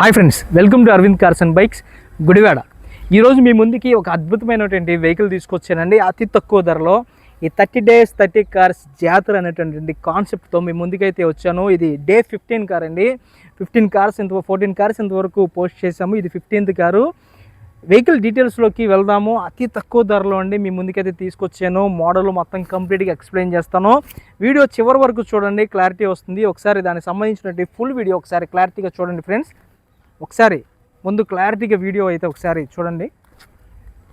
Hi friends welcome to Arvind cars and bikes Gudivada. ఈరోజు మీ ముందుకి ఒక అద్భుతమైనటువంటి వెహికల్ తీసుకొచ్చానండి. అతి తక్కువ ధరలో ఈ థర్టీ డేస్ థర్టీ కార్స్ జాతర అనేటువంటి కాన్సెప్ట్తో మీ ముందుకైతే వచ్చాను. ఇది డే ఫిఫ్టీన్ కార్ అండి. ఫిఫ్టీన్ కార్స్ ఇంత ఫోర్టీన్ కార్స్ ఇంతవరకు పోస్ట్ చేసాము ఇది ఫిఫ్టీన్త్ కారు. వెహికల్ డీటెయిల్స్లోకి వెళ్దాము. అతి తక్కువ ధరలో అండి మీ ముందుకైతే తీసుకొచ్చాను. మోడల్ మొత్తం కంప్లీట్గా ఎక్స్ప్లెయిన్ చేస్తాను. వీడియో చివరి వరకు చూడండి క్లారిటీ వస్తుంది. ఒకసారి దానికి సంబంధించినటువంటి ఫుల్ వీడియో ఒకసారి క్లారిటీగా చూడండి ఫ్రెండ్స్. ఒకసారి ముందు క్లారిటీగా వీడియో అయితే ఒకసారి చూడండి.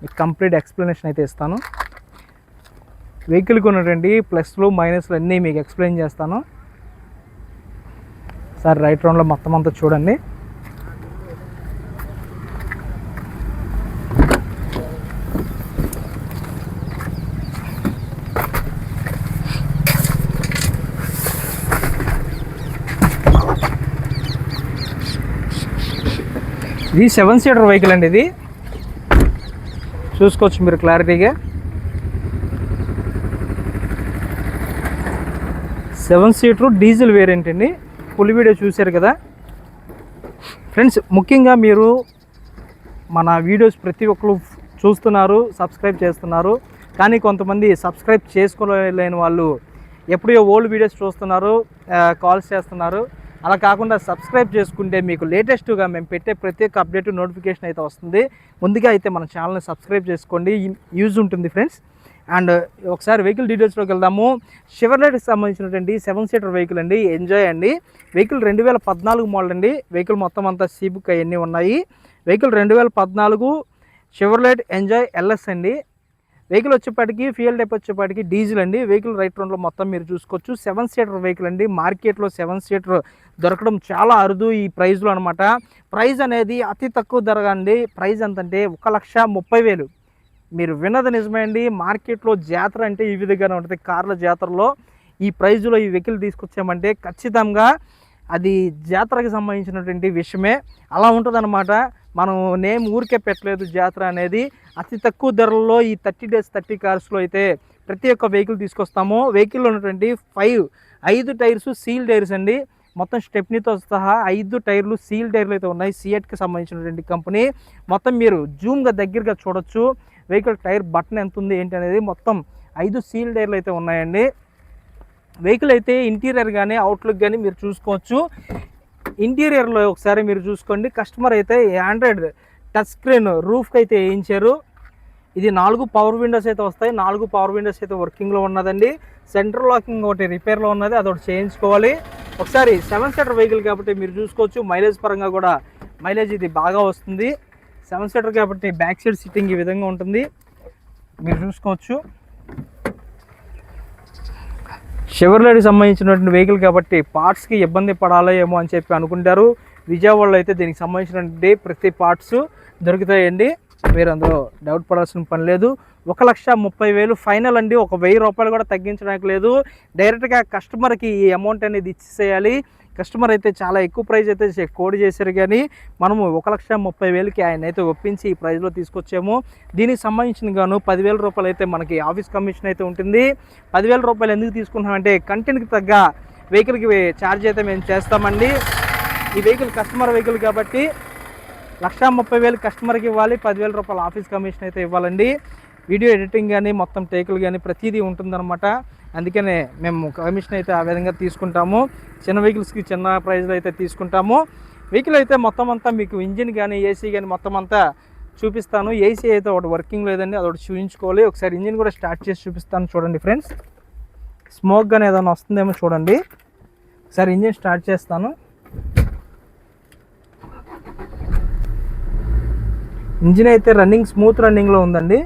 మీకు కంప్లీట్ ఎక్స్ప్లెనేషన్ అయితే ఇస్తాను. వెహికల్కి ఉన్నటువంటి ప్లస్లు మైనస్లు అన్నీ మీకు ఎక్స్ప్లెయిన్ చేస్తాను. సార్ రైట్ రౌండ్లో మొత్తం అంతా చూడండి. ఇది సెవెన్ సీటర్ వెహికల్ అండి ఇది. చూసుకోవచ్చు మీరు క్లారిటీగా. సెవెన్ సీటర్ డీజిల్ వేరియంట్ అండి. ఫుల్ వీడియో చూశారు కదా. ఫ్రెండ్స్ ముఖ్యంగా మీరు మన వీడియోస్ ప్రతి ఒక్కరు చూస్తున్నారు సబ్స్క్రైబ్ చేస్తున్నారు. కానీ కొంతమంది సబ్స్క్రైబ్ చేసుకోలేని వాళ్ళు ఎప్పుడో ఓల్డ్ వీడియోస్ చూస్తున్నారు కాల్స్ చేస్తున్నారు. అలా కాకుండా సబ్స్క్రైబ్ చేసుకుంటే మీకు లేటెస్ట్గా మేము పెట్టే ప్రతి ఒక్క అప్డేట్ నోటిఫికేషన్ అయితే వస్తుంది. ముందుగా అయితే మన ఛానల్ని సబ్స్క్రైబ్ చేసుకోండి. యూజ్ ఉంటుంది ఫ్రెండ్స్. అండ్ ఒకసారి వెహికల్ డీటెయిల్స్లోకి వెళ్దాము. షివర్లెట్కి సంబంధించినటువంటి సెవెన్ సీటర్ వెహికల్ అండి. ఎంజాయ్ అండి. వెహికల్ రెండు వేల పద్నాలుగు మోడల్ అండి. వెహికల్ మొత్తం అంతా సీబుక్ అవన్నీ ఉన్నాయి. వెహికల్ రెండు వేల పద్నాలుగు షివర్లెట్ ఎంజాయ్ ఎల్ఎస్ అండి. వెహికల్ వచ్చేప్పటికి ఫ్యూయల్ టైప్ వచ్చేప్పటికి డీజిల్ అండి. వెహికల్ రైట్ రౌండ్లో మొత్తం మీరు చూసుకోవచ్చు. సెవెన్ సీటర్ వెహికల్ అండి. మార్కెట్లో సెవెన్ సీటర్ దొరకడం చాలా అరుదు ఈ ప్రైజ్లో అనమాట ప్రైజ్ అనేది అతి తక్కువ ధర అండి. ప్రైజ్ ఎంతంటే ఒక లక్ష ముప్పై వేలు. మీరు విన్నది నిజమే అండి. మార్కెట్లో జాతర అంటే ఈ విధంగానే ఉంటుంది. కార్ల జాతరలో ఈ ప్రైజ్లో ఈ వెహికల్ తీసుకొచ్చామంటే ఖచ్చితంగా అది జాతరకి సంబంధించినటువంటి విషయమే. అలా ఉంటుందన్నమాట. మనం నేమ్ ఊరికే పెట్టలేదు జాతర అనేది. అతి తక్కువ ధరల్లో ఈ థర్టీ డేస్ థర్టీ కార్స్లో అయితే ప్రతి ఒక్క వెహికల్ తీసుకొస్తాము. వెహికల్లో ఉన్నటువంటి ఫైవ్ ఐదు టైర్స్ సీల్ టైర్స్ అండి. మొత్తం స్టెప్నీతో సహా ఐదు టైర్లు సీల్ టైర్లు అయితే ఉన్నాయి. సిఎట్కి సంబంధించినటువంటి కంపెనీ. మొత్తం మీరు జూమ్గా దగ్గరగా చూడొచ్చు. వెహికల్ టైర్ బటన్ ఎంత ఉంది ఏంటి అనేది మొత్తం ఐదు సీల్ టైర్లు అయితే ఉన్నాయండి. వెహికల్ అయితే ఇంటీరియర్ కానీ అవుట్లుక్ కానీ మీరు చూసుకోవచ్చు. ఇంటీరియర్లో ఒకసారి మీరు చూసుకోండి. కస్టమర్ అయితే ఆండ్రాయిడ్ టచ్ స్క్రీన్ రూఫ్కి అయితే వేయించారు. ఇది నాలుగు పవర్ విండోస్ అయితే వస్తాయి. నాలుగు పవర్ విండోస్ అయితే వర్కింగ్లో ఉన్నదండి. సెంట్రల్ లాకింగ్ ఒకటి రిపేర్లో ఉన్నది. అదొకటి చేయించుకోవాలి. ఒకసారి సెవెన్ సీటర్ వెహికల్ కాబట్టి మీరు చూసుకోవచ్చు. మైలేజ్ పరంగా కూడా మైలేజ్ ఇది బాగా వస్తుంది. సెవెన్ సీటర్ కాబట్టి బ్యాక్ సైడ్ సిట్టింగ్ ఈ విధంగా ఉంటుంది. మీరు చూసుకోవచ్చు. షెవర్లెట్కి సంబంధించినటువంటి వెహికల్ కాబట్టి పార్ట్స్కి ఇబ్బంది పడాలో ఏమో అని చెప్పి అనుకుంటారు. విజయవాడలో అయితే దీనికి సంబంధించినటువంటి ప్రతి పార్ట్స్ దొరుకుతాయండి. మీరు అందులో డౌట్ పడాల్సిన పని లేదు. ఒక లక్ష ముప్పై వేలు ఫైనల్ అండి. ఒక వెయ్యి రూపాయలు కూడా తగ్గించడానికి లేదు. డైరెక్ట్గా కస్టమర్కి ఈ అమౌంట్ అనేది ఇచ్చేసేయాలి. కస్టమర్ అయితే చాలా ఎక్కువ ప్రైస్ అయితే కోడ్ చేశారు కానీ మనము ఒక లక్ష ముప్పై వేలకి ఆయన అయితే ఒప్పించి ఈ ప్రైస్లో తీసుకొచ్చాము. దీనికి సంబంధించిన గాను పదివేల రూపాయలు అయితే మనకి ఆఫీస్ కమిషన్ అయితే ఉంటుంది. పదివేల రూపాయలు ఎందుకు తీసుకుంటున్నామంటే కంటెంట్కి తగ్గ వెహికల్కి ఛార్జ్ అయితే మేము చేస్తామండి. ఈ వెహికల్ కస్టమర్ వెహికల్ కాబట్టి లక్ష ముప్పై వేలు కస్టమర్కి ఇవ్వాలి పదివేల రూపాయలు ఆఫీస్ కమిషన్ అయితే ఇవ్వాలండి. వీడియో ఎడిటింగ్ కానీ మొత్తం టేకులు కానీ ప్రతిదీ ఉంటుందన్నమాట. అందుకనే మేము కమిషన్ అయితే ఆ విధంగా తీసుకుంటాము. చిన్న వెహికల్స్కి చిన్న ప్రైజ్లో అయితే తీసుకుంటాము. వెహికల్ అయితే మొత్తం అంతా మీకు ఇంజిన్ కానీ ఏసీ కానీ మొత్తం అంతా చూపిస్తాను. ఏసీ అయితే ఒకటి వర్కింగ్ లేదండి అదొకటి చూపించుకోవాలి ఒకసారి ఇంజిన్ కూడా స్టార్ట్ చేసి చూపిస్తాను చూడండి ఫ్రెండ్స్ స్మోక్ కానీ ఏదైనా వస్తుందేమో చూడండి. ఒకసారి ఇంజిన్ స్టార్ట్ చేస్తాను. ఇంజిన్ అయితే రన్నింగ్ స్మూత్ రన్నింగ్లో ఉందండి.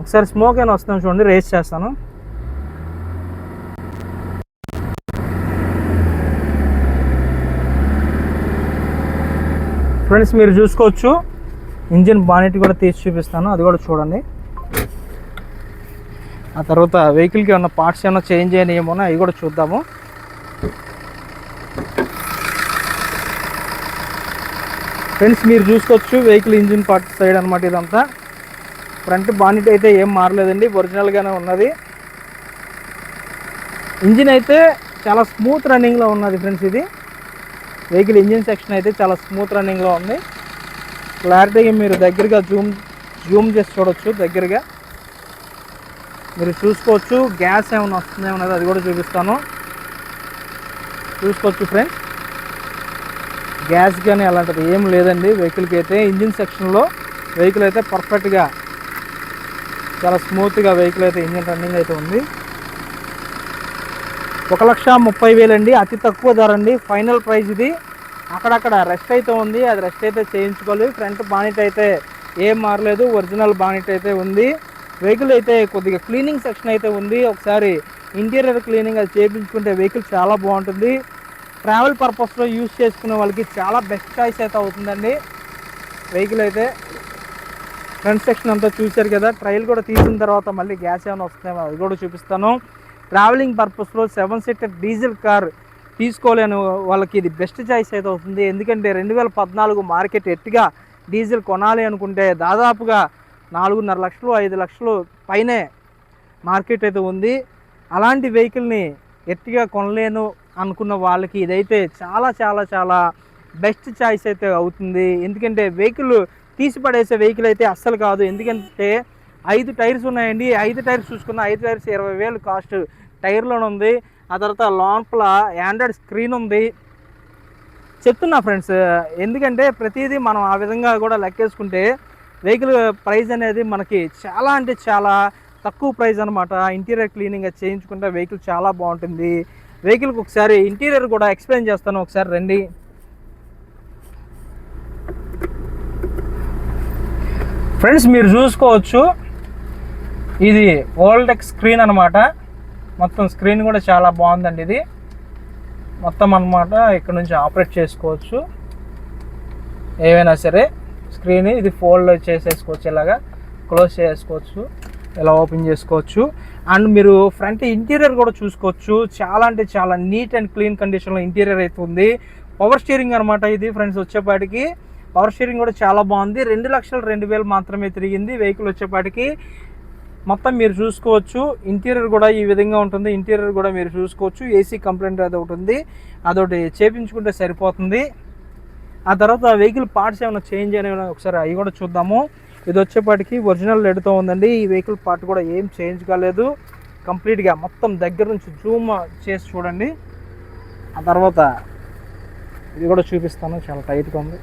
ఒకసారి స్మోక్ అయినా వస్తుందో చూడండి రేస్ చేస్తాను. ఫ్రెండ్స్ మీరు చూసుకోవచ్చు. ఇంజిన్ బానెట్ కూడా తీసి చూపిస్తాను. అది కూడా చూడండి. ఆ తర్వాత వెహికల్కి ఏమన్నా పార్ట్స్ ఏమైనా చేంజ్ అయినా ఏమో అవి కూడా చూద్దాము. ఫ్రెండ్స్ మీరు చూసుకోవచ్చు వెహికల్ ఇంజిన్ పార్ట్ సైడ్ అనమాట ఇదంతా. ఫ్రంట్ బానెట్ అయితే ఏం మారలేదండి ఒరిజినల్గానే ఉన్నది. ఇంజిన్ అయితే చాలా స్మూత్ రన్నింగ్లో ఉన్నది ఫ్రెండ్స్ ఇది. వెహికల్ ఇంజిన్ సెక్షన్ అయితే చాలా స్మూత్ రన్నింగ్లో ఉంది. క్లారిటీగా మీరు దగ్గరగా జూమ్ జూమ్ చేసి చూడొచ్చు దగ్గరగా. మీరు చూసుకోవచ్చు గ్యాస్ ఏమైనా వస్తుందేమో అనేది అది కూడా చూపిస్తాను. చూసుకోవచ్చు ఫ్రెండ్స్. గ్యాస్ కానీ అలాంటిది ఏం లేదండి. వెహికల్కి అయితే ఇంజిన్ సెక్షన్లో వెహికల్ అయితే పర్ఫెక్ట్గా చాలా స్మూత్గా వెహికల్ అయితే ఇంజిన్ రన్నింగ్ అయితే ఉంది. ఒక లక్ష ముప్పై వేలండి. అతి తక్కువ ధర అండి ఫైనల్ ప్రైస్ ఇది. అక్కడక్కడ రెస్ట్ అయితే ఉంది. అది రెస్ట్ అయితే చేయించుకోవాలి. ఫ్రంట్ బానెట్ అయితే ఏం మారలేదు. ఒరిజినల్ బానెట్ అయితే ఉంది. వెహికల్ అయితే కొద్దిగా క్లీనింగ్ సెక్షన్ అయితే ఉంది. ఒకసారి ఇంటీరియర్ క్లీనింగ్ అది చేయించుకుంటే వెహికల్ చాలా బాగుంటుంది. ట్రావెల్ పర్పస్లో యూజ్ చేసుకునే వాళ్ళకి చాలా బెస్ట్ చాయిస్ అయితే అవుతుందండి. వెహికల్ అయితే ఫ్రంట్ సెక్షన్ అంతా చూశారు కదా. ట్రైల్ కూడా తీసిన తర్వాత మళ్ళీ గ్యాస్ ఏమైనా వస్తుందేమో అది కూడా చూపిస్తాను. ట్రావెలింగ్ పర్పస్లో సెవెన్ సీటర్ డీజిల్ కార్ తీసుకోలేని వాళ్ళకి ఇది బెస్ట్ చాయిస్ అయితే అవుతుంది. ఎందుకంటే రెండు వేల పద్నాలుగు మార్కెట్ ఎట్టిగా డీజిల్ కొనాలి అనుకుంటే దాదాపుగా నాలుగున్నర లక్షలు ఐదు లక్షలు పైనే మార్కెట్ అయితే ఉంది. అలాంటి వెహికల్ని ఎట్టిగా కొనలేను అనుకున్న వాళ్ళకి ఇదైతే చాలా చాలా చాలా బెస్ట్ చాయిస్ అయితే అవుతుంది. ఎందుకంటే వెహికల్ తీసి పడేసే వెహికల్ అయితే అస్సలు కాదు. ఎందుకంటే ఐదు టైర్స్ ఉన్నాయండి. ఐదు టైర్స్ చూసుకున్న ఐదు టైర్స్ ఇరవై వేలు కాస్ట్. టైర్లోనే ఉంది. ఆ తర్వాత లోపల ఆండ్రాయిడ్ స్క్రీన్ ఉంది. చెప్తున్నా ఫ్రెండ్స్ ఎందుకంటే ప్రతిదీ మనం ఆ విధంగా కూడా లెక్కేసుకుంటే వెహికల్ ప్రైస్ అనేది మనకి చాలా అంటే చాలా తక్కువ ప్రైస్ అనమాట ఇంటీరియర్ క్లీనింగ్ చేయించుకుంటే వెహికల్ చాలా బాగుంటుంది. వెహికల్కి ఒకసారి ఇంటీరియర్ కూడా ఎక్స్ప్లెయిన్ చేస్తాను. ఒకసారి రండి. ఫ్రెండ్స్ మీరు చూసుకోవచ్చు. ఇది ఓల్డెక్ స్క్రీన్ అనమాట మొత్తం స్క్రీన్ కూడా చాలా బాగుందండి ఇది. మొత్తం అనమాట ఇక్కడ నుంచి ఆపరేట్ చేసుకోవచ్చు. ఏవైనా సరే స్క్రీన్ ఇది ఫోల్డ్ చేసేసుకోవచ్చు ఇలాగా క్లోజ్ చేసుకోవచ్చు. ఇలా ఓపెన్ చేసుకోవచ్చు. అండ్ మీరు ఫ్రంట్ ఇంటీరియర్ కూడా చూసుకోవచ్చు. చాలా అంటే చాలా నీట్ అండ్ క్లీన్ కండిషన్లో ఇంటీరియర్ అయితే ఉంది. పవర్ స్టీరింగ్ అనమాట ఇది ఫ్రెండ్స్ వచ్చేపాటికి. పవర్ స్టీరింగ్ కూడా చాలా బాగుంది. రెండు లక్షల రెండు వేలు మాత్రమే తిరిగింది. వెహికల్ వచ్చేపాటికి మొత్తం మీరు చూసుకోవచ్చు. ఇంటీరియర్ కూడా ఈ విధంగా ఉంటుంది. ఇంటీరియర్ కూడా మీరు చూసుకోవచ్చు. ఏసీ కంప్లైంట్ అది ఒకటి ఉంది. అదొకటి చేపించుకుంటే సరిపోతుంది. ఆ తర్వాత వెహికల్ పార్ట్స్ ఏమైనా చేంజ్ అయినా ఒకసారి అవి కూడా చూద్దాము. ఇది వచ్చేపాటికి ఒరిజినల్ రెడ్తో ఉందండి. ఈ వెహికల్ పార్ట్ కూడా ఏం చేంజ్ కాలేదు. కంప్లీట్గా మొత్తం దగ్గర నుంచి జూమ్ చేసి చూడండి. ఆ తర్వాత ఇది కూడా చూపిస్తాను. చాలా టైట్గా ఉంది.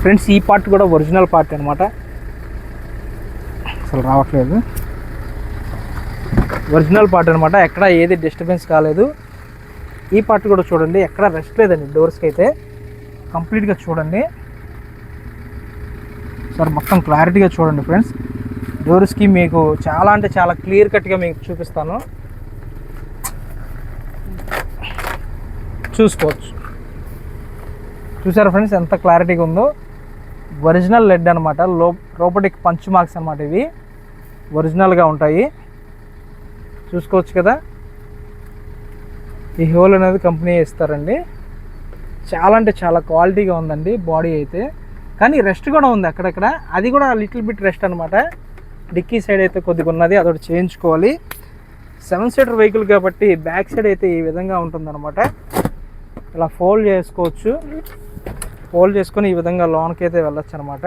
ఫ్రెండ్స్ ఈ పార్ట్ కూడా ఒరిజినల్ పార్ట్ అనమాట అసలు రావట్లేదు. ఒరిజినల్ పార్ట్ అనమాట ఎక్కడ ఏది డిస్టర్బెన్స్ కాలేదు. ఈ పార్ట్ కూడా చూడండి. ఎక్కడ రెస్ట్ లేదండి డోర్స్కి అయితే. కంప్లీట్గా చూడండి. సార్ మొత్తం క్లారిటీగా చూడండి ఫ్రెండ్స్. డోర్స్కి మీకు చాలా అంటే చాలా క్లియర్ కట్గా మీకు చూపిస్తాను. చూసుకోవచ్చు. చూసారా ఫ్రెండ్స్ ఎంత క్లారిటీగా ఉందో. ఒరిజినల్ లెడ్ అనమాట లో రోబోటిక్ పంచ్ మార్క్స్ అనమాట ఇవి. ఒరిజినల్గా ఉంటాయి. చూసుకోవచ్చు కదా? ఈ హోల్ అనేది కంపెనీ ఇస్తారండి. చాలా అంటే చాలా క్వాలిటీగా ఉందండి బాడీ అయితే. కానీ రెస్ట్ కూడా ఉంది అక్కడక్కడ. అది కూడా లిటిల్ బిట్ రెస్ట్ అనమాట డిక్కీ సైడ్ అయితే కొద్దిగా ఉన్నది అదొకటి చేయించుకోవాలి. సెవెన్ సీటర్ వెహికల్ కాబట్టి బ్యాక్ సైడ్ అయితే ఈ విధంగా ఉంటుందన్నమాట. ఇలా ఫోల్డ్ చేసుకోవచ్చు. ఫోల్డ్ చేసుకొని ఈ విధంగా లోన్కి అయితే వెళ్ళొచ్చు అనమాట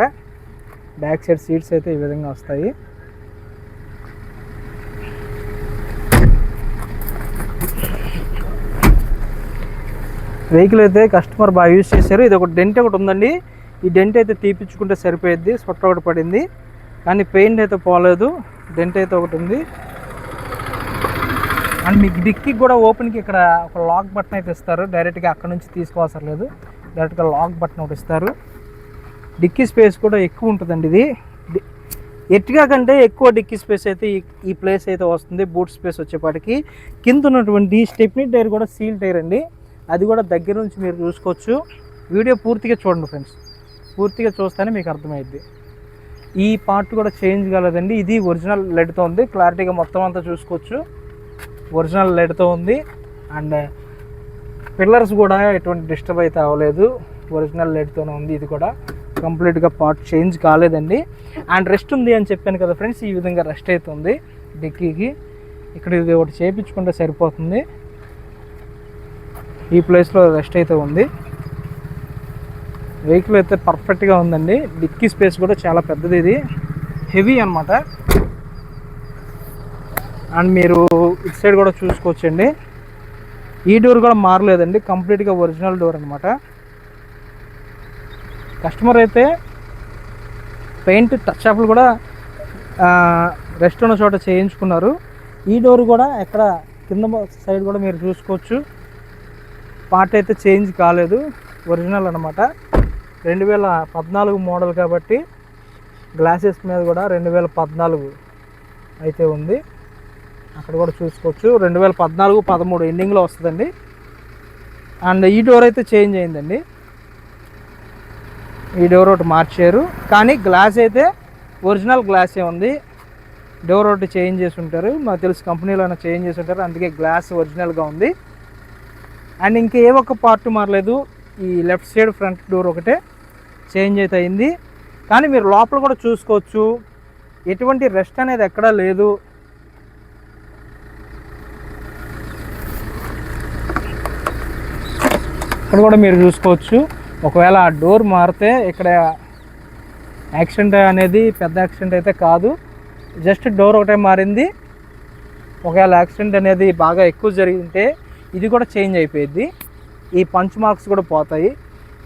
బ్యాక్ సైడ్ సీట్స్ అయితే ఈ విధంగా వస్తాయి. వెహికల్ అయితే కస్టమర్ బాగా యూజ్ చేశారు. ఇది ఒక డెంట్ ఒకటి ఉందండి. ఈ డెంట్ అయితే తీపించుకుంటే సరిపోయేది స్పొట్ట ఒకటి పడింది. కానీ పెయింట్ అయితే పోలేదు. డెంట్ అయితే ఒకటి ఉంది. అండ్ మీకు డిక్కి కూడా ఓపెన్కి ఇక్కడ ఒక లాక్ బటన్ అయితే ఇస్తారు. డైరెక్ట్గా అక్కడ నుంచి తీసుకోవాల్సిన లేదు. డైరెక్ట్గా లాక్ బటన్ ఒకటి ఇస్తారు. డిక్కీ స్పేస్ కూడా ఎక్కువ ఉంటుందండి ఇది. ఎట్గా ఎట్టిగా కంటే ఎక్కువ డిక్కీ స్పేస్ అయితే ఈ ఈ ప్లేస్ అయితే వస్తుంది. బూట్ స్పేస్ వచ్చేపాటికి. కింద ఉన్నటువంటి స్టెప్నీ టైర్ కూడా సీల్ టైర్ అండి. అది కూడా దగ్గర నుంచి మీరు చూసుకోవచ్చు. వీడియో పూర్తిగా చూడండి ఫ్రెండ్స్. పూర్తిగా చూస్తేనే మీకు అర్థమైద్ది. ఈ పార్ట్ కూడా చేంజ్ కాలేదండి. ఇది ఒరిజినల్ లెడ్తో ఉంది. క్లారిటీగా మొత్తం అంతా చూసుకోవచ్చు. ఒరిజినల్ లెడ్తో ఉంది. అండ్ పిల్లర్స్ కూడా ఎటువంటి డిస్టర్బ్ అయితే అవ్వలేదు. ఒరిజినల్ లెడ్తోనే ఉంది ఇది కూడా. కంప్లీట్గా పార్ట్ చేంజ్ కాలేదండి. అండ్ రెస్ట్ ఉంది అని చెప్పాను కదా ఫ్రెండ్స్ ఈ విధంగా రెస్ట్ అవుతుంది డిక్కీకి. ఇక్కడ ఇది ఒకటి చేపించుకుంటే సరిపోతుంది. ఈ ప్లేస్లో రెస్ట్ అయితే ఉంది. వెహికల్ అయితే పర్ఫెక్ట్గా ఉందండి. డిక్కీ స్పేస్ కూడా చాలా పెద్దది ఇది. హెవీ అన్నమాట. అండ్ మీరు ఇటు సైడ్ కూడా చూసుకోవచ్చండి. ఈ డోర్ కూడా మారలేదండి. కంప్లీట్గా ఒరిజినల్ డోర్ అనమాట కస్టమర్ అయితే పెయింట్ టచ్ అప్లు కూడా రెస్ట్ ఉన్న చోట చేయించుకున్నారు. ఈ డోర్ కూడా ఎక్కడ కింద సైడ్ కూడా మీరు చూసుకోవచ్చు. పార్ట్ అయితే చేంజ్ కాలేదు ఒరిజినల్ అనమాట రెండు వేల పద్నాలుగు మోడల్ కాబట్టి గ్లాసెస్ మీద కూడా రెండు వేల పద్నాలుగు అయితే ఉంది. అక్కడ కూడా చూసుకోవచ్చు. రెండు వేల పద్నాలుగు పదమూడు ఎండింగ్లో వస్తుందండి. అండ్ ఈ డోర్ అయితే చేంజ్ అయిందండి. ఈ డోర్ ఒకటి మార్చారు. కానీ గ్లాస్ అయితే ఒరిజినల్ గ్లాసే ఉంది. డోర్ ఒకటి చేంజ్ చేసి ఉంటారు మాకు తెలిసి కంపెనీలో అయినా చేంజ్ చేసి ఉంటారు అందుకే గ్లాస్ ఒరిజినల్గా ఉంది. అండ్ ఇంకా ఏ ఒక్క పార్ట్ మారలేదు. ఈ లెఫ్ట్ సైడ్ ఫ్రంట్ డోర్ ఒకటే చేంజ్ అయితే అయింది. కానీ మీరు లోపల కూడా చూసుకోవచ్చు. ఎటువంటి రెస్ట్ అనేది ఎక్కడా లేదు. ఇక్కడ కూడా మీరు చూసుకోవచ్చు. ఒకవేళ ఆ డోర్ మారితే ఇక్కడ యాక్సిడెంట్ అనేది పెద్ద యాక్సిడెంట్ అయితే కాదు. జస్ట్ డోర్ ఒకటే మారింది. ఒకవేళ యాక్సిడెంట్ అనేది బాగా ఎక్కువ జరిగితే ఇది కూడా చేంజ్ అయిపోయింది. ఈ పంచ్ మార్క్స్ కూడా పోతాయి.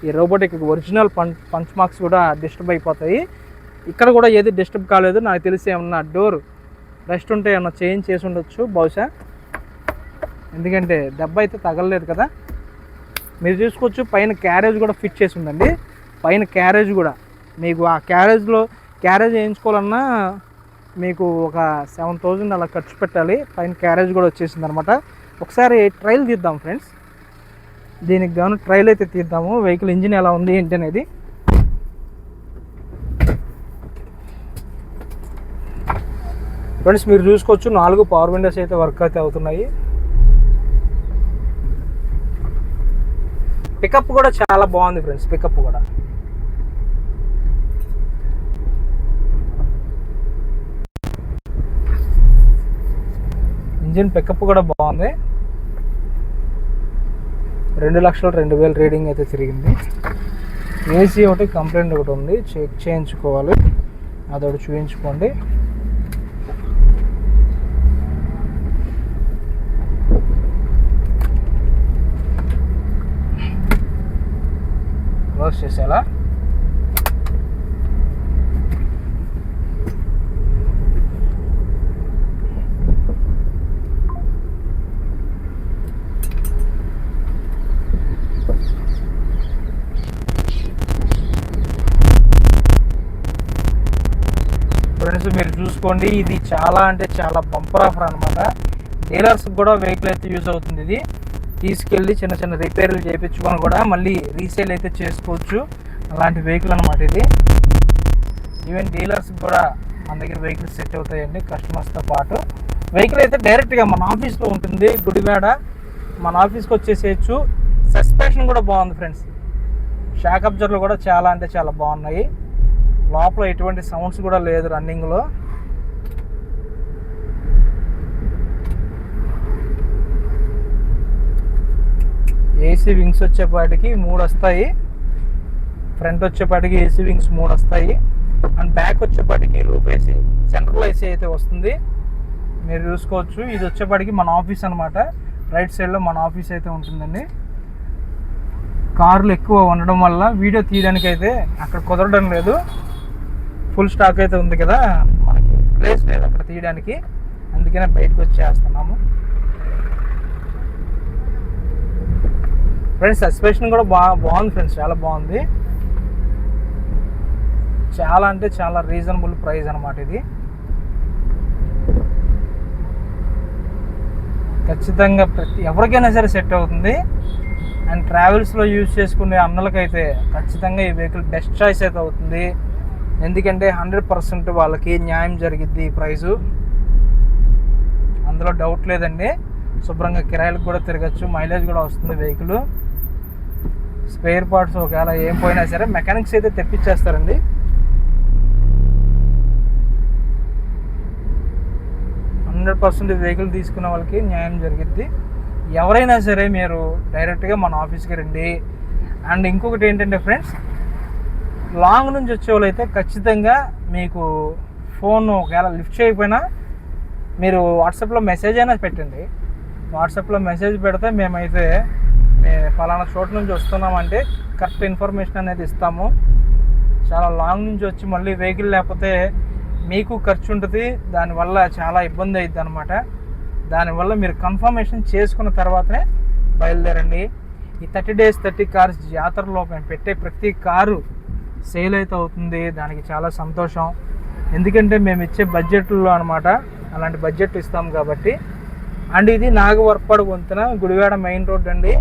ఈ రోబోటిక్ ఒరిజినల్ పం పంచ్ మార్క్స్ కూడా డిస్టర్బ్ అయిపోతాయి. ఇక్కడ కూడా ఏది డిస్టర్బ్ కాలేదు. నాకు తెలిసి ఏమన్నా డోర్ రెస్ట్ ఉంటే ఏమన్నా చేంజ్ చేసి ఉండొచ్చు బహుశా. ఎందుకంటే దెబ్బ అయితే తగలలేదు కదా. మీరు చూసుకోవచ్చు పైన క్యారేజ్ కూడా ఫిట్ చేసి ఉందండి. పైన క్యారేజ్ కూడా. మీకు ఆ క్యారేజ్లో క్యారేజ్ వేయించుకోవాలన్నా మీకు ఒక సెవెన్ థౌజండ్ అలా ఖర్చు పెట్టాలి. పైన క్యారేజ్ కూడా వచ్చేసింది అనమాట ఒకసారి ట్రైల్ తీద్దాం ఫ్రెండ్స్ దీనికి గాను ట్రైల్ అయితే తీద్దాము. వెహికల్ ఇంజిన్ ఎలా ఉంది ఏంటి అనేది. ఫ్రెండ్స్ మీరు చూసుకోవచ్చు నాలుగు పవర్ విండోస్ అయితే వర్క్ అయితే అవుతున్నాయి. పికప్ కూడా చాలా బాగుంది ఫ్రెండ్స్ పికప్ కూడా. ఇంజిన్ పికప్ కూడా బాగుంది. రెండు లక్షల రెండు వేలు రీడింగ్ అయితే తిరిగింది. ఏసీ ఒకటి కంప్లైంట్ ఒకటి ఉంది. చెక్ చేయించుకోవాలి. అదొకటి చూపించుకోండి క్లోజ్ చేసేలా? ఫ్రెండ్స్ మీరు చూసుకోండి. ఇది చాలా అంటే చాలా బంపర్ ఆఫర్ అనమాట డీలర్స్ కూడా వెహికల్ అయితే యూజ్ అవుతుంది ఇది. తీసుకెళ్ళి చిన్న చిన్న రిపేర్లు చేయించుకొని కూడా మళ్ళీ రీసేల్ అయితే చేసుకోవచ్చు. అలాంటి వెహికల్ అనమాట ఇది. ఈవెన్ డీలర్స్ కూడా మన దగ్గర వెహికల్స్ సెట్ అవుతాయండి కస్టమర్స్తో పాటు. వెహికల్ అయితే డైరెక్ట్గా మన ఆఫీస్లో ఉంటుంది. గుడివాడ మన ఆఫీస్కి వచ్చేసేయచ్చు. సస్పెన్షన్ కూడా బాగుంది ఫ్రెండ్స్ షాక్ అబ్జర్లు కూడా చాలా అంటే చాలా బాగున్నాయి. లోపల ఎటువంటి సౌండ్స్ కూడా లేదు రన్నింగ్లో ఏసీ వింగ్స్ వచ్చేపాటికి మూడు వస్తాయి. ఫ్రంట్ వచ్చేపాటికి ఏసీ వింగ్స్ మూడు వస్తాయి. అండ్ బ్యాక్ వచ్చేపాటికి రూప్ ఏసీ సెంట్రల్ ఏసీ అయితే వస్తుంది. మీరు చూసుకోవచ్చు. ఇది వచ్చేపాటికి మన ఆఫీస్ అనమాట రైట్ సైడ్లో మన ఆఫీస్ అయితే ఉంటుందండి. కార్లు ఎక్కువ ఉండడం వల్ల వీడియో తీయడానికి అయితే అక్కడ కుదరడం లేదు. ఫుల్ స్టాక్ అయితే ఉంది కదా. మనకి ప్లేస్ లేదు అక్కడ తీయడానికి. అందుకనే బయటకు వచ్చేస్తున్నాము. ఫ్రెండ్స్ సస్పెషన్ కూడా బా బాగుంది ఫ్రెండ్స్ చాలా బాగుంది. చాలా అంటే చాలా రీజనబుల్ ప్రైస్ అనమాట ఇది. ఖచ్చితంగా ప్రతి ఎవరికైనా సరే సెట్ అవుతుంది. అండ్ ట్రావెల్స్లో యూజ్ చేసుకునే అన్నలకైతే ఖచ్చితంగా ఈ వెహికల్ బెస్ట్ చాయిస్ అయితే అవుతుంది. ఎందుకంటే హండ్రెడ్ పర్సెంట్ వాళ్ళకి న్యాయం జరిగిద్ది ఈ ప్రైజు. అందులో డౌట్ లేదండి. శుభ్రంగా కిరాయిలకు కూడా తిరగచ్చు మైలేజ్ కూడా వస్తుంది వెహికల్. స్పేర్ పార్ట్స్ ఒకవేళ ఏం పోయినా సరే మెకానిక్స్ అయితే తెప్పించేస్తారండి. హండ్రెడ్ పర్సెంట్ వెహికల్ తీసుకున్న వాళ్ళకి న్యాయం జరిగిద్ది. ఎవరైనా సరే మీరు డైరెక్ట్గా మన ఆఫీస్కి రండి. అండ్ ఇంకొకటి ఏంటంటే ఫ్రెండ్స్ లాంగ్ నుంచి వచ్చే వాళ్ళు అయితే ఖచ్చితంగా మీకు ఫోన్ ఒకవేళ లిఫ్ట్ చేయకపోయినా మీరు వాట్సాప్లో మెసేజ్ అయినా పెట్టండి. వాట్సాప్లో మెసేజ్ పెడితే మేమైతే మే ఫలానా చోటు నుంచి వస్తున్నామంటే కరెక్ట్ ఇన్ఫర్మేషన్ అనేది ఇస్తాము. చాలా లాంగ్ నుంచి వచ్చి మళ్ళీ వెహికల్ లేకపోతే మీకు ఖర్చు ఉంటుంది. దానివల్ల చాలా ఇబ్బంది అవుతుంది అనమాట దానివల్ల మీరు కన్ఫర్మేషన్ చేసుకున్న తర్వాతనే బయలుదేరండి. ఈ థర్టీ డేస్ థర్టీ కార్స్ జాతరలో మేము పెట్టే ప్రతి కారు సేల్ అయితే అవుతుంది దానికి చాలా సంతోషం. ఎందుకంటే మేము ఇచ్చే బడ్జెట్లో అనమాట అలాంటి బడ్జెట్ ఇస్తాం కాబట్టి. అండ్ ఇది నాగవర్పాడు వంతున గుడివాడ మెయిన్ రోడ్ అండి.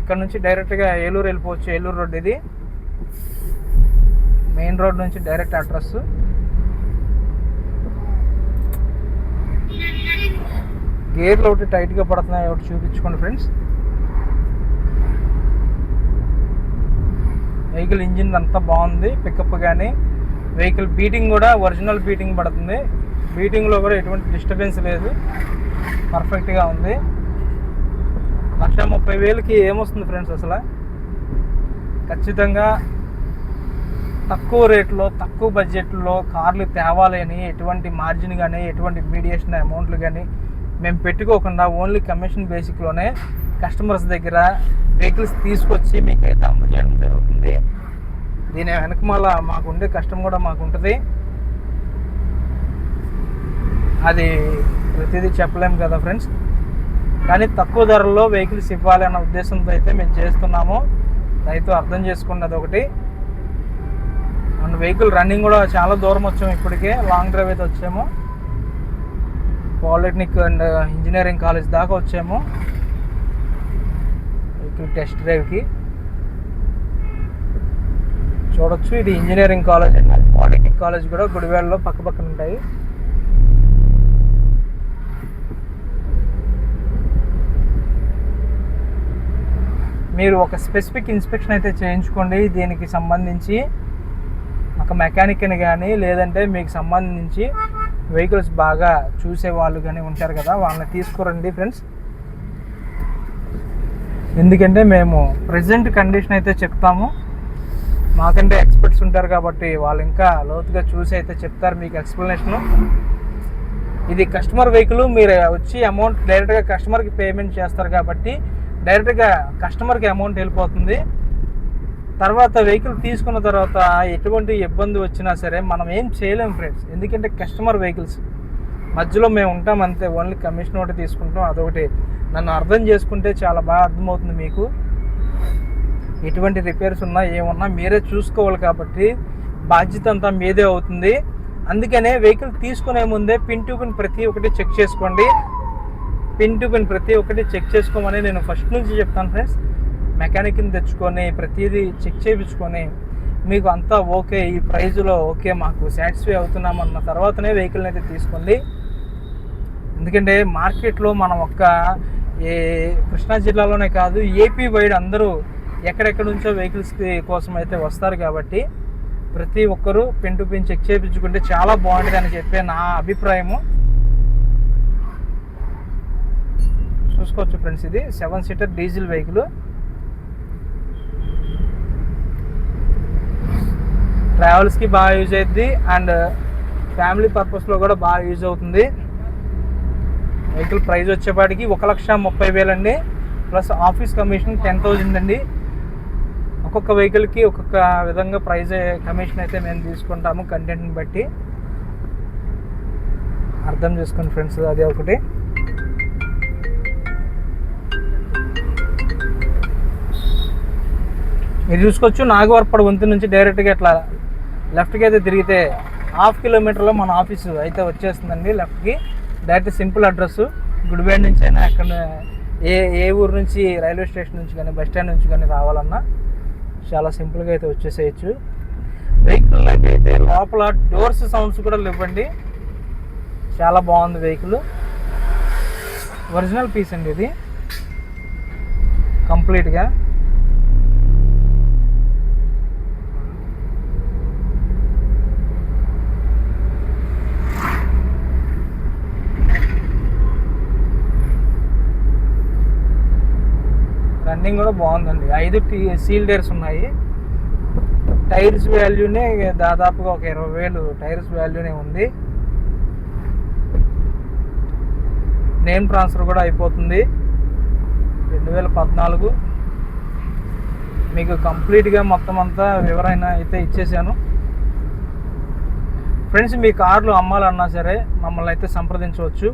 ఇక్కడ నుంచి డైరెక్ట్గా ఏలూరు వెళ్ళిపోవచ్చు ఏలూరు రోడ్ ఇది. మెయిన్ రోడ్ నుంచి డైరెక్ట్ అడ్రస్. గేర్లు ఒకటి టైట్గా పడుతున్నాయి ఒకటి చూపించుకోండి ఫ్రెండ్స్. వెహికల్ ఇంజిన్ అంతా బాగుంది పికప్ కానీ వెహికల్ బీటింగ్ కూడా ఒరిజినల్ బీటింగ్ పడుతుంది. బీటింగ్లో కూడా ఎటువంటి డిస్టర్బెన్స్ లేదు. పర్ఫెక్ట్గా ఉంది. లక్ష ముప్పై వేలకి ఏమొస్తుంది ఫ్రెండ్స్ అసలు? ఖచ్చితంగా తక్కువ రేట్లో తక్కువ బడ్జెట్లో కార్లు తేవాలని ఎటువంటి మార్జిన్ కానీ ఎటువంటి మీడియేషన్ అమౌంట్లు కానీ మేము పెట్టుకోకుండా ఓన్లీ కమిషన్ బేసిక్లోనే కస్టమర్స్ దగ్గర వెహికల్స్ తీసుకొచ్చి మీకు అయితే అందజేయడం జరుగుతుంది. దీని వెనకమాల మాకుండే కష్టం కూడా మాకు ఉంటుంది అది ప్రతిదీ చెప్పలేము కదా ఫ్రెండ్స్ కానీ తక్కువ ధరల్లో వెహికల్స్ ఇవ్వాలి అన్న ఉద్దేశంతో అయితే మేము చేస్తున్నాము. రైతు అర్థం చేసుకున్నది ఒకటి. అండ్ వెహికల్ రన్నింగ్ కూడా చాలా దూరం వచ్చాము ఇప్పటికే. లాంగ్ డ్రైవ్ అయితే వచ్చాము. పాలిటెక్నిక్ అండ్ ఇంజనీరింగ్ కాలేజ్ దాకా వచ్చాము. టెస్ట్ డ్రైవ్కి చూడొచ్చు ఇది ఇంజనీరింగ్ కాలేజ్ అండి పాలిటెక్నిక్ కాలేజ్ కూడా గుడివేళ్ళలో పక్క పక్కన ఉంటాయి. మీరు ఒక స్పెసిఫిక్ ఇన్స్పెక్షన్ అయితే చేయించుకోండి. దీనికి సంబంధించి ఒక మెకానిక్ని కానీ లేదంటే మీకు సంబంధించి వెహికల్స్ బాగా చూసే వాళ్ళు కానీ ఉంటారు కదా వాళ్ళని తీసుకురండి ఫ్రెండ్స్ ఎందుకంటే మేము ప్రజెంట్ కండిషన్ అయితే చెప్తాము. మాకంటే ఎక్స్పర్ట్స్ ఉంటారు కాబట్టి వాళ్ళు ఇంకా లోతుగా చూసి అయితే చెప్తారు మీకు ఎక్స్ప్లెనేషన్ ఇది కస్టమర్ వెహికల్ మీరు వచ్చి అమౌంట్ డైరెక్ట్గా కస్టమర్కి పేమెంట్ చేస్తారు కాబట్టి డైరెక్ట్గా కస్టమర్కి అమౌంట్ వెళ్ళిపోతుంది. తర్వాత వెహికల్ తీసుకున్న తర్వాత ఎటువంటి ఇబ్బంది వచ్చినా సరే మనం ఏం చేయలేం ఫ్రెండ్స్ ఎందుకంటే కస్టమర్ వెహికల్స్ మధ్యలో మేము ఉంటాం అంతే ఓన్లీ కమిషన్ ఒకటి తీసుకుంటాం అదొకటి. నన్ను అర్థం చేసుకుంటే చాలా బాగా అర్థమవుతుంది మీకు. ఎటువంటి రిపేర్స్ ఉన్నా ఏమున్నా మీరే చూసుకోవాలి కాబట్టి బాధ్యత అంతా మీదే అవుతుంది. అందుకనే వెహికల్ తీసుకునే ముందే పిన్ టు పిన్ ప్రతి ఒక్కటి చెక్ చేసుకోండి. పిన్ టు పిన్ ప్రతి ఒక్కటి చెక్ చేసుకోమని నేను ఫస్ట్ నుంచి చెప్తాను ఫ్రెండ్స్. మెకానిక్ని తెచ్చుకొని ప్రతిదీ చెక్ చేయించుకొని మీకు అంతా ఓకే ఈ ప్రైజ్లో ఓకే మాకు సాటిస్ఫై అవుతున్నామన్న తర్వాతనే వెహికల్ని అయితే తీసుకోండి. ఎందుకంటే మార్కెట్లో మనం ఒక్క ఏ కృష్ణా జిల్లాలోనే కాదు ఏపీ వైడ్ అందరూ ఎక్కడెక్కడ నుంచో వెహికల్స్ కోసం అయితే వస్తారు కాబట్టి ప్రతి ఒక్కరూ పెన్ టు పెన్ చెక్ చేయించుకుంటే చాలా బాగుంటుంది అని చెప్పే నా అభిప్రాయము. చూసుకోవచ్చు ఫ్రెండ్స్ ఇది. Seven seater diesel vehicle. ట్రావెల్స్కి బాగా యూజ్ అవుతుంది అండ్ ఫ్యామిలీ పర్పస్లో కూడా బాగా యూజ్ అవుతుంది. వెహికల్ ప్రైస్ వచ్చేపాటికి ఒక లక్ష ముప్పై వేలండి plus office commission ten thousand అండి. ఒక్కొక్క వెహికల్కి ఒక్కొక్క విధంగా ప్రైజ్ కమిషన్ అయితే మేము తీసుకుంటాము కంటెంట్ని బట్టి. అర్థం చేసుకోండి ఫ్రెండ్స్ అదే ఒకటి. మీరు చూసుకోవచ్చు నాగవరపడ వంతు నుంచి డైరెక్ట్గా ఇట్లా లెఫ్ట్కి అయితే తిరిగితే హాఫ్ కిలోమీటర్లో మన ఆఫీసు అయితే వచ్చేస్తుందండి లెఫ్ట్కి. డైరెక్ట్ సింపుల్ అడ్రస్ గుడిబేడ్ నుంచి అయినా అక్కడ ఏ ఏ ఊరు నుంచి రైల్వే స్టేషన్ నుంచి కానీ బస్ స్టాండ్ నుంచి కానీ రావాలన్నా చాలా సింపుల్గా అయితే వచ్చేసేయచ్చు. వెహికల్ అయితే లోపల డోర్స్ సౌండ్స్ కూడా ఇవ్వండి చాలా బాగుంది వెహికల్ ఒరిజినల్ పీస్ అండి ఇది. కంప్లీట్గా రన్నింగ్ కూడా బాగుందండి. ఐదు టీ సీల్ డేర్స్ ఉన్నాయి. టైర్స్ వాల్యూనే దాదాపుగా ఒక ఇరవై వేలు టైర్స్ వాల్యూనే ఉంది. నేమ్ ట్రాన్స్ఫర్ కూడా అయిపోతుంది. రెండు వేల పద్నాలుగు. మీకు కంప్లీట్గా మొత్తం అంతా వివరణ అయితే ఇచ్చేసాను. ఫ్రెండ్స్ మీ కార్లు అమ్మాలన్నా సరే మమ్మల్ని అయితే సంప్రదించవచ్చు.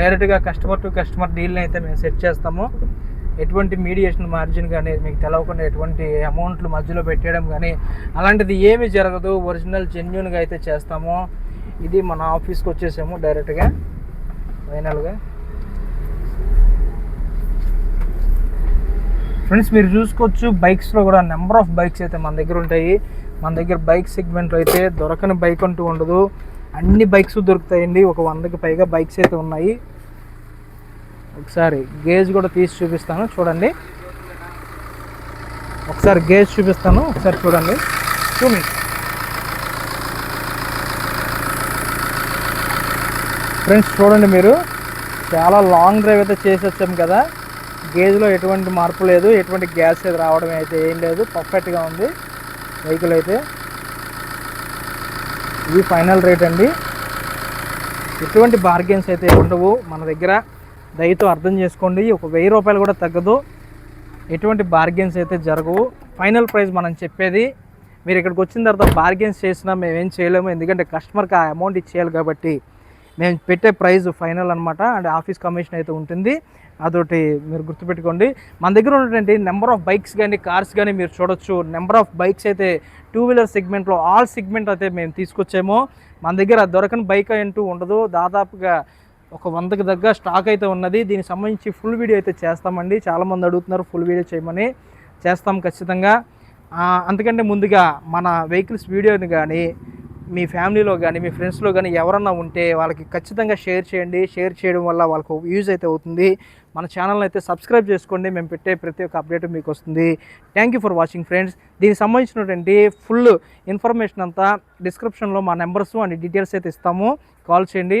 డైరెక్ట్గా కస్టమర్ టు కస్టమర్ డీల్ని అయితే మేము సెట్ చేస్తాము. ఎటువంటి మీడియేషన్ మార్జిన్ కానీ మీకు తెలవకుండా ఎటువంటి అమౌంట్లు మధ్యలో పెట్టేయడం కానీ అలాంటిది ఏమీ జరగదు. ఒరిజినల్ జెన్యున్గా అయితే చేస్తాము. ఇది మన ఆఫీస్కి వచ్చేసాము డైరెక్ట్గా ఫైనల్గా ఫ్రెండ్స్ మీరు చూసుకోవచ్చు బైక్స్లో కూడా నెంబర్ ఆఫ్ బైక్స్ అయితే మన దగ్గర ఉంటాయి. మన దగ్గర బైక్ సెగ్మెంట్లో అయితే దొరకని బైక్ అంటూ ఉండదు. అన్ని బైక్స్ దొరుకుతాయండి. ఒక వందకి పైగా బైక్స్ అయితే ఉన్నాయి. ఒకసారి గేజ్ కూడా తీసి చూపిస్తాను చూడండి. ఒకసారి గేజ్ చూపిస్తాను ఒకసారి చూడండి. చూమి ఫ్రెండ్స్ చూడండి మీరు. చాలా లాంగ్ డ్రైవ్ అయితే చేసి కదా. గేజ్లో ఎటువంటి మార్పు లేదు ఎటువంటి గ్యాస్ అయితే రావడం అయితే ఏం లేదు పర్ఫెక్ట్గా ఉంది. వెహికల్ అయితే. ఇది ఫైనల్ రేట్ అండి. ఎటువంటి బార్గెన్స్ అయితే ఉండవు. మన దగ్గర దయతో అర్థం చేసుకోండి. ఒక వెయ్యి రూపాయలు కూడా తగ్గదు. ఎటువంటి బార్గెన్స్ అయితే జరగవు. ఫైనల్ ప్రైస్ మనం చెప్పేది మీరు ఇక్కడికి వచ్చిన తర్వాత బార్గెన్స్ చేసినా మేము ఏం చేయలేము. ఎందుకంటే కస్టమర్కి ఆ అమౌంట్ ఇచ్చేయాలి కాబట్టి మేము పెట్టే ప్రైజ్ ఫైనల్ అనమాట అండ్ ఆఫీస్ కమిషన్ అయితే ఉంటుంది. అదొకటి మీరు గుర్తుపెట్టుకోండి. మన దగ్గర ఉన్నటువంటి నెంబర్ ఆఫ్ బైక్స్ కానీ కార్స్ కానీ మీరు చూడొచ్చు. నెంబర్ ఆఫ్ బైక్స్ అయితే టూ వీలర్ సెగ్మెంట్లో ఆల్ సెగ్మెంట్ అయితే మేము తీసుకొచ్చాము. మన దగ్గర దొరకని బైక్ అంటూ ఉండదు. దాదాపుగా ఒక వందకు దగ్గర స్టాక్ అయితే ఉన్నది. దీనికి సంబంధించి ఫుల్ వీడియో అయితే చేస్తామండి. చాలామంది అడుగుతున్నారు ఫుల్ వీడియో చేయమని. చేస్తాం ఖచ్చితంగా. అందుకంటే ముందుగా మన వెహికల్స్ వీడియోని కానీ మీ ఫ్యామిలీలో కానీ మీ ఫ్రెండ్స్లో కానీ ఎవరన్నా ఉంటే వాళ్ళకి ఖచ్చితంగా షేర్ చేయండి. షేర్ చేయడం వల్ల వాళ్ళకు యూజ్ అయితే అవుతుంది. మన ఛానల్ని అయితే సబ్స్క్రైబ్ చేసుకోండి. మేము పెట్టే ప్రతి ఒక్క అప్డేట్ మీకు వస్తుంది. Thank you for watching friends దీనికి సంబంధించినటువంటి ఫుల్ ఇన్ఫర్మేషన్ అంతా డిస్క్రిప్షన్లో మా నెంబర్స్ అండ్ డీటెయిల్స్ అయితే ఇస్తాము. కాల్ చేయండి.